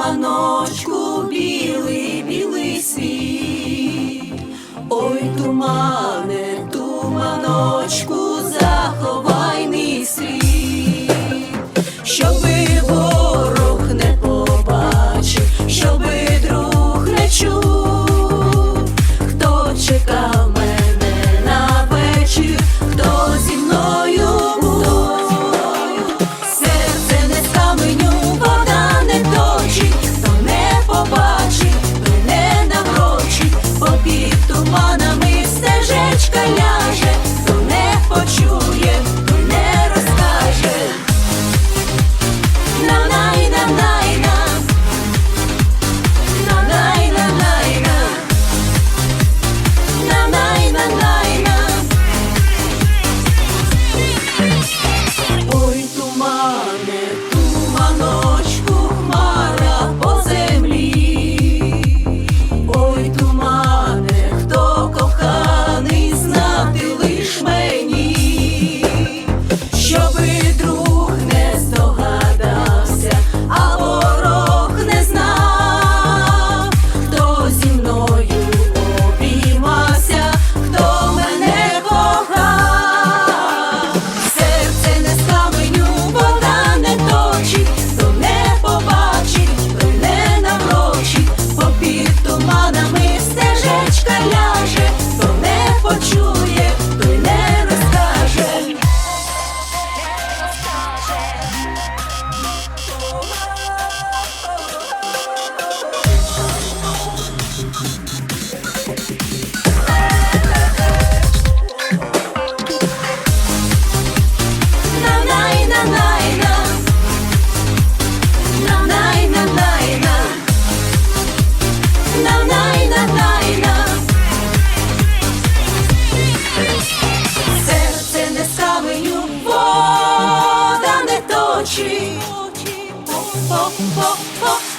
туманочку білий, білий світ, ой, тумане, туманочку, заховай мій світ, щоби. night. tree. Oh, oh, oh, oh.